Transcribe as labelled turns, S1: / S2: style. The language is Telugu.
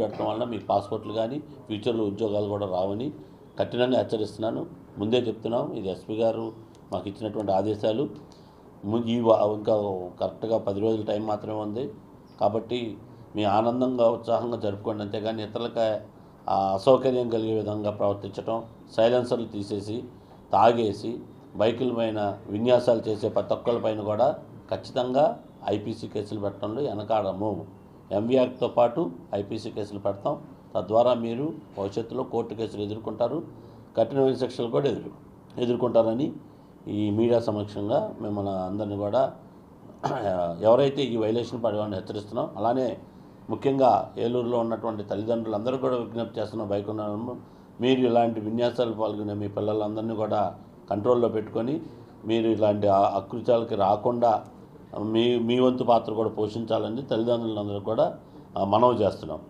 S1: పెట్టడం వల్ల మీకు పాస్పోర్ట్లు కానీ ఫ్యూచర్లో ఉద్యోగాలు కూడా రావని కఠినంగా హెచ్చరిస్తున్నాను. ముందే చెప్తున్నాం ఇది ఎస్పీ గారు మాకు ఇచ్చినటువంటి ఆదేశాలు. ఈ ఇంకా కరెక్ట్గా పది రోజుల టైం మాత్రమే ఉంది. కాబట్టి మీ ఆనందంగా ఉత్సాహంగా జరుపుకోండి. అంతేగాని ఇతరులకి అసౌకర్యం కలిగే విధంగా ప్రవర్తించడం సైలెన్సర్లు తీసేసి తాగేసి బైకుల పైన విన్యాసాలు చేసే ప్రతి ఒక్కరి పైన కూడా ఖచ్చితంగా ఐపీసీ కేసులు పెట్టడంలో వెనకాడము. ఎంవీఆర్తో పాటు ఐపీసీ కేసులు పెడతాం. తద్వారా మీరు భవిష్యత్తులో కోర్టు కేసులు ఎదుర్కొంటారు. కఠినమైన శిక్షలు కూడా ఎదురు ఎదుర్కొంటారని ఈ మీడియా సమక్షంగా మిమ్మల్ని అందరినీ కూడా ఎవరైతే ఈ వైలేషన్ పడేవాడిని హెచ్చరిస్తున్నాం అలానే ముఖ్యంగా ఏలూరులో ఉన్నటువంటి తల్లిదండ్రులందరూ కూడా విజ్ఞప్తి చేస్తున్నాం బైక్ మీరు ఇలాంటి విన్యాసాలు పాల్గొనే మీ పిల్లలందరినీ కూడా కంట్రోల్లో పెట్టుకొని మీరు ఇలాంటి ఆ- అకృత్యాలకి రాకుండా మీ మీ వంతు పాత్ర కూడా పోషించాలని తల్లిదండ్రులందరూ కూడా మనవి చేస్తున్నాం.